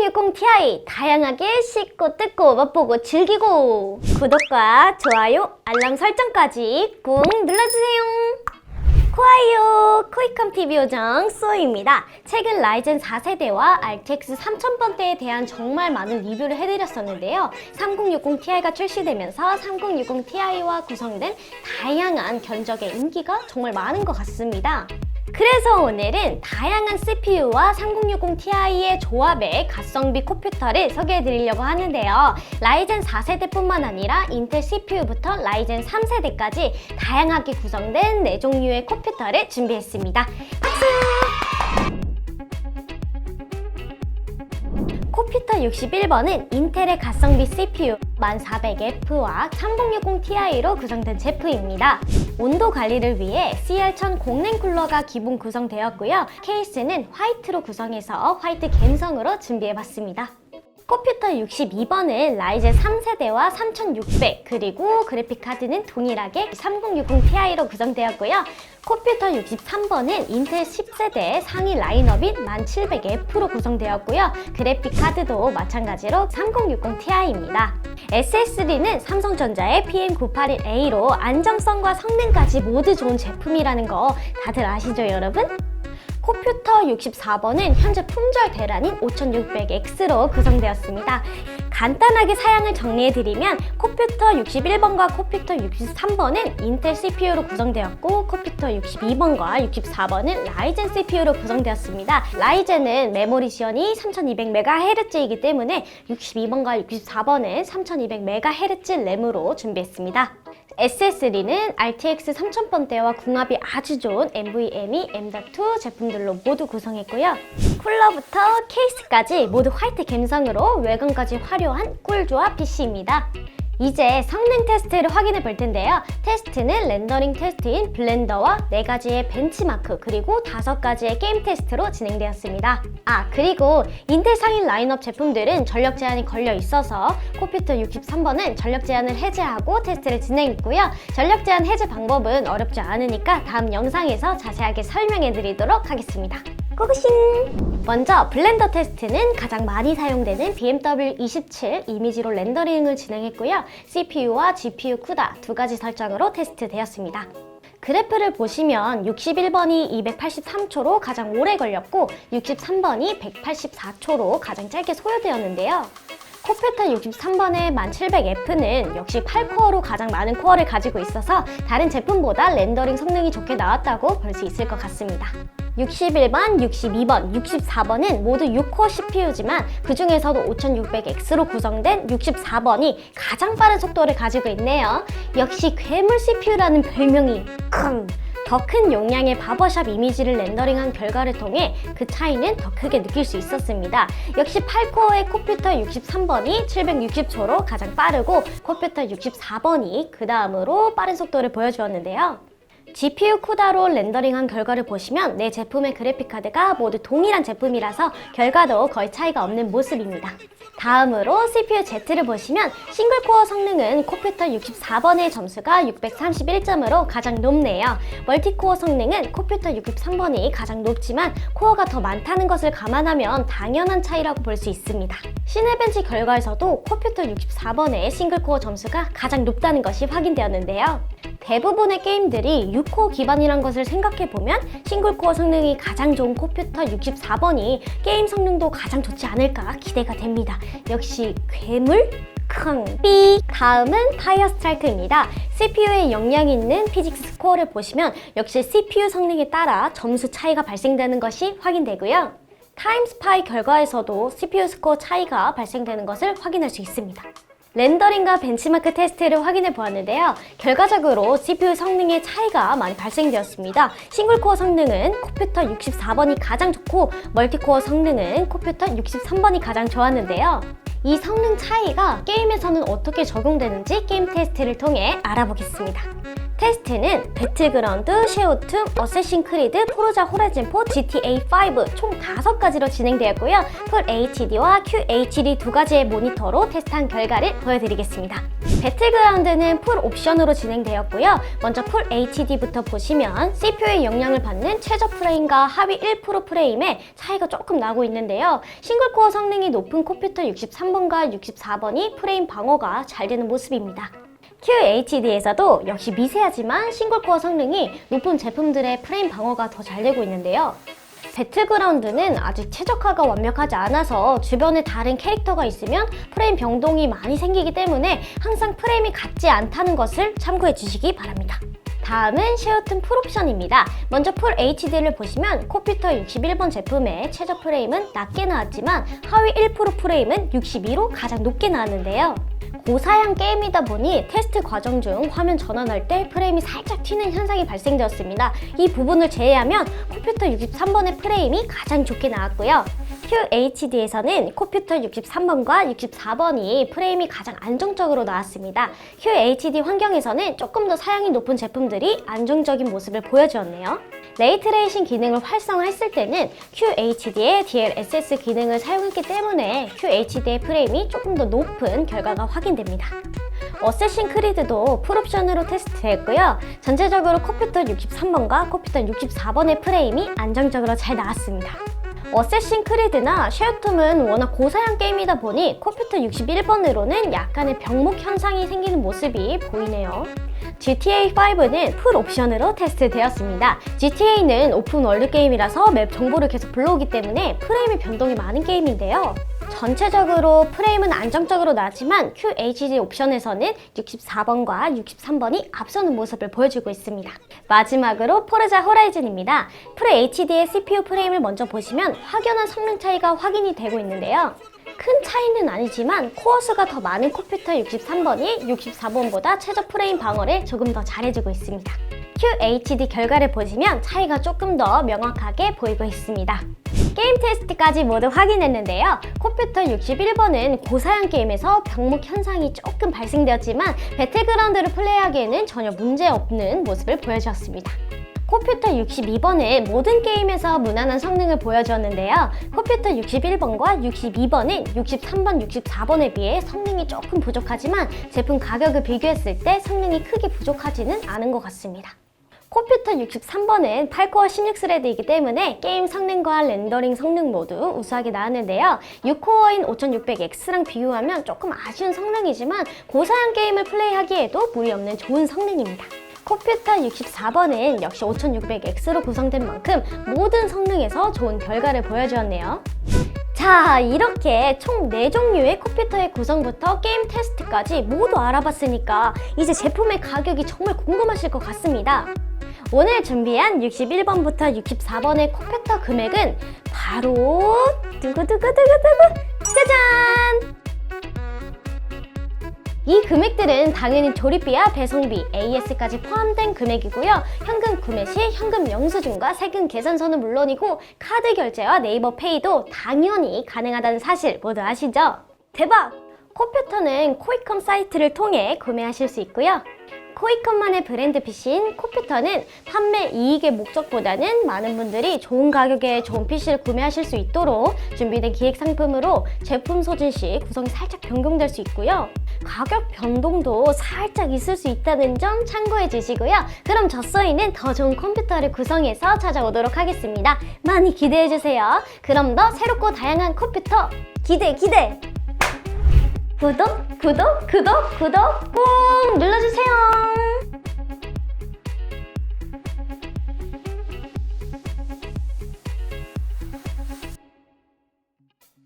3060 Ti 다양하게 씻고 뜯고 맛보고 즐기고 구독과 좋아요 알람 설정까지 꾹 눌러주세요 코아이오 코이컴 TV 요정 쏘입니다. 최근 라이젠 4세대와 RTX 3000번대에 대한 정말 많은 리뷰를 해드렸었는데요. 3060 Ti가 출시되면서 3060 Ti와 구성된 다양한 견적의 인기가 정말 많은 것 같습니다. 그래서 오늘은 다양한 CPU와 3060 Ti의 조합의 가성비 컴퓨터를 소개해 드리려고 하는데요. 라이젠 4세대뿐만 아니라 인텔 CPU부터 라이젠 3세대까지 다양하게 구성된 네 종류의 컴퓨터를 준비했습니다. 박수! 컴퓨터 61번은 인텔의 가성비 CPU 1400F와 3060 Ti로 구성된 제품입니다. 온도 관리를 위해 CR1000 공랭 쿨러가 기본 구성되었고요. 케이스는 화이트로 구성해서 화이트 갬성으로 준비해봤습니다. 컴퓨터 62번은 라이젠 3세대와 3600 그리고 그래픽카드는 동일하게 3060 Ti로 구성되었고요. 컴퓨터 63번은 인텔 10세대 상위 라인업인 1700F로 구성되었고요. 그래픽카드도 마찬가지로 3060 Ti입니다. SSD는 삼성전자의 PM981A로 안정성과 성능까지 모두 좋은 제품이라는 거 다들 아시죠 여러분? 컴퓨터 64번은 현재 품절 대란인 5600X로 구성되었습니다. 간단하게 사양을 정리해드리면 컴퓨터 61번과 컴퓨터 63번은 인텔 CPU로 구성되었고 컴퓨터 62번과 64번은 라이젠 CPU로 구성되었습니다. 라이젠은 메모리 지원이 3200MHz이기 때문에 62번과 64번은 3200MHz 램으로 준비했습니다. SSD는 RTX 3000번대와 궁합이 아주 좋은 NVMe M.2 제품들로 모두 구성했고요. 쿨러부터 케이스까지 모두 화이트 갬성으로 외관까지 화려한 꿀조합 PC입니다. 이제 성능 테스트를 확인해 볼 텐데요. 테스트는 렌더링 테스트인 블렌더와 4가지의 벤치마크 그리고 5가지의 게임 테스트로 진행되었습니다. 아 그리고 인텔 상위 라인업 제품들은 전력 제한이 걸려 있어서 컴퓨터 63번은 전력 제한을 해제하고 테스트를 진행했고요. 전력 제한 해제 방법은 어렵지 않으니까 다음 영상에서 자세하게 설명해 드리도록 하겠습니다. 고고싱! 먼저 블렌더 테스트는 가장 많이 사용되는 BMW 27 이미지로 렌더링을 진행했고요. CPU와 GPU 쿠다 두 가지 설정으로 테스트되었습니다. 그래프를 보시면 61번이 283초로 가장 오래 걸렸고 63번이 184초로 가장 짧게 소요되었는데요. 컴퓨터 63번의 1700F는 역시 8코어로 가장 많은 코어를 가지고 있어서 다른 제품보다 렌더링 성능이 좋게 나왔다고 볼 수 있을 것 같습니다. 61번, 62번, 64번은 모두 6코어 CPU지만 그 중에서도 5600X로 구성된 64번이 가장 빠른 속도를 가지고 있네요. 역시 괴물 CPU라는 별명이 큰! 더 큰 용량의 바버샵 이미지를 렌더링한 결과를 통해 그 차이는 더 크게 느낄 수 있었습니다. 역시 8코어의 컴퓨터 63번이 760초로 가장 빠르고 컴퓨터 64번이 그 다음으로 빠른 속도를 보여주었는데요. GPU 쿠다로 렌더링한 결과를 보시면 내 제품의 그래픽카드가 모두 동일한 제품이라서 결과도 거의 차이가 없는 모습입니다. 다음으로 CPU Z를 보시면 싱글코어 성능은 컴퓨터 64번의 점수가 631점으로 가장 높네요. 멀티코어 성능은 컴퓨터 63번이 가장 높지만 코어가 더 많다는 것을 감안하면 당연한 차이라고 볼 수 있습니다. 시네벤치 결과에서도 컴퓨터 64번의 싱글코어 점수가 가장 높다는 것이 확인되었는데요. 대부분의 게임들이 6코어 기반이란 것을 생각해 보면 싱글코어 성능이 가장 좋은 컴퓨터 64번이 게임 성능도 가장 좋지 않을까 기대가 됩니다. 역시 괴물? 坑! 삐! 다음은 파이어 스트라이크입니다. CPU에 영향이 있는 피직스 스코어를 보시면 역시 CPU 성능에 따라 점수 차이가 발생되는 것이 확인되고요. 타임스파이 결과에서도 CPU 스코어 차이가 발생되는 것을 확인할 수 있습니다. 렌더링과 벤치마크 테스트를 확인해 보았는데요. 결과적으로 CPU 성능의 차이가 많이 발생되었습니다. 싱글코어 성능은 컴퓨터 64번이 가장 좋고 멀티코어 성능은 컴퓨터 63번이 가장 좋았는데요. 이 성능 차이가 게임에서는 어떻게 적용되는지 게임 테스트를 통해 알아보겠습니다. 테스트는 배틀그라운드, 쉐어툼, 어쌔신 크리드, 포르자 호라이즌4, GTA5 총 5가지로 진행되었고요. 풀 HD와 QHD 두 가지의 모니터로 테스트한 결과를 보여드리겠습니다. 배틀그라운드는 풀 옵션으로 진행되었고요. 먼저 풀 HD부터 보시면 CPU의 영향을 받는 최저 프레임과 하위 1% 프레임의 차이가 조금 나고 있는데요. 싱글코어 성능이 높은 컴퓨터 63번과 64번이 프레임 방어가 잘 되는 모습입니다. QHD에서도 역시 미세하지만 싱글코어 성능이 높은 제품들의 프레임 방어가 더 잘 되고 있는데요. 배틀그라운드는 아직 최적화가 완벽하지 않아서 주변에 다른 캐릭터가 있으면 프레임 변동이 많이 생기기 때문에 항상 프레임이 같지 않다는 것을 참고해 주시기 바랍니다. 다음은 쉐어튼 풀옵션입니다. 먼저 풀 HD를 보시면 컴퓨터 61번 제품의 최저 프레임은 낮게 나왔지만 하위 1% 프레임은 62로 가장 높게 나왔는데요. 고사양 게임이다 보니 테스트 과정 중 화면 전환할 때 프레임이 살짝 튀는 현상이 발생되었습니다. 이 부분을 제외하면 컴퓨터 63번의 프레임이 가장 좋게 나왔고요. QHD에서는 컴퓨터 63번과 64번이 프레임이 가장 안정적으로 나왔습니다. QHD 환경에서는 조금 더 사양이 높은 제품들이 안정적인 모습을 보여주었네요. 레이트레이싱 기능을 활성화했을 때는 QHD의 DLSS 기능을 사용했기 때문에 QHD의 프레임이 조금 더 높은 결과가 확인됩니다. 어쌔신 크리드도 풀옵션으로 테스트했고요. 전체적으로 컴퓨터 63번과 컴퓨터 64번의 프레임이 안정적으로 잘 나왔습니다. 어쌔신 크리드나 쉐어툼은 워낙 고사양 게임이다 보니 컴퓨터 61번으로는 약간의 병목 현상이 생기는 모습이 보이네요. GTA5는 풀 옵션으로 테스트되었습니다. GTA는 오픈 월드 게임이라서 맵 정보를 계속 불러오기 때문에 프레임의 변동이 많은 게임인데요. 전체적으로 프레임은 안정적으로 나지만 QHD 옵션에서는 64번과 63번이 앞서는 모습을 보여주고 있습니다. 마지막으로 포르자 호라이즌입니다. 풀 HD의 CPU 프레임을 먼저 보시면 확연한 성능 차이가 확인이 되고 있는데요. 큰 차이는 아니지만 코어 수가 더 많은 컴퓨터 63번이 64번보다 최저 프레임 방어를 조금 더 잘해주고 있습니다. QHD 결과를 보시면 차이가 조금 더 명확하게 보이고 있습니다. 게임 테스트까지 모두 확인했는데요. 컴퓨터 61번은 고사양 게임에서 병목 현상이 조금 발생되었지만 배틀그라운드를 플레이하기에는 전혀 문제 없는 모습을 보여주었습니다. 컴퓨터 62번은 모든 게임에서 무난한 성능을 보여주었는데요. 컴퓨터 61번과 62번은 63번, 64번에 비해 성능이 조금 부족하지만 제품 가격을 비교했을 때 성능이 크게 부족하지는 않은 것 같습니다. 컴퓨터 63번은 8코어 16스레드이기 때문에 게임 성능과 렌더링 성능 모두 우수하게 나왔는데요. 6코어인 5600X랑 비교하면 조금 아쉬운 성능이지만 고사양 게임을 플레이하기에도 무리 없는 좋은 성능입니다. 컴퓨터 64번은 역시 5600X로 구성된 만큼 모든 성능에서 좋은 결과를 보여주었네요. 자, 이렇게 총 4종류의 컴퓨터의 구성부터 게임 테스트까지 모두 알아봤으니까 이제 제품의 가격이 정말 궁금하실 것 같습니다. 오늘 준비한 61번부터 64번의 컴퓨터 금액은 바로 두구두구두구두구 짜잔! 이 금액들은 당연히 조립비와 배송비, AS까지 포함된 금액이고요. 현금 구매 시 현금 영수증과 세금 계산서는 물론이고 카드 결제와 네이버 페이도 당연히 가능하다는 사실 모두 아시죠? 대박! 컴퓨터는 코이컴 사이트를 통해 구매하실 수 있고요. 코이컴만의 브랜드 PC인 컴퓨터는 판매 이익의 목적보다는 많은 분들이 좋은 가격에 좋은 PC를 구매하실 수 있도록 준비된 기획 상품으로 제품 소진 시 구성이 살짝 변경될 수 있고요. 가격 변동도 살짝 있을 수 있다는 점 참고해 주시고요. 그럼 저서희는 더 좋은 컴퓨터를 구성해서 찾아오도록 하겠습니다. 많이 기대해 주세요. 그럼 더 새롭고 다양한 컴퓨터 기대 기대! 구독, 구독, 구독, 구독 꾹 눌러주세요.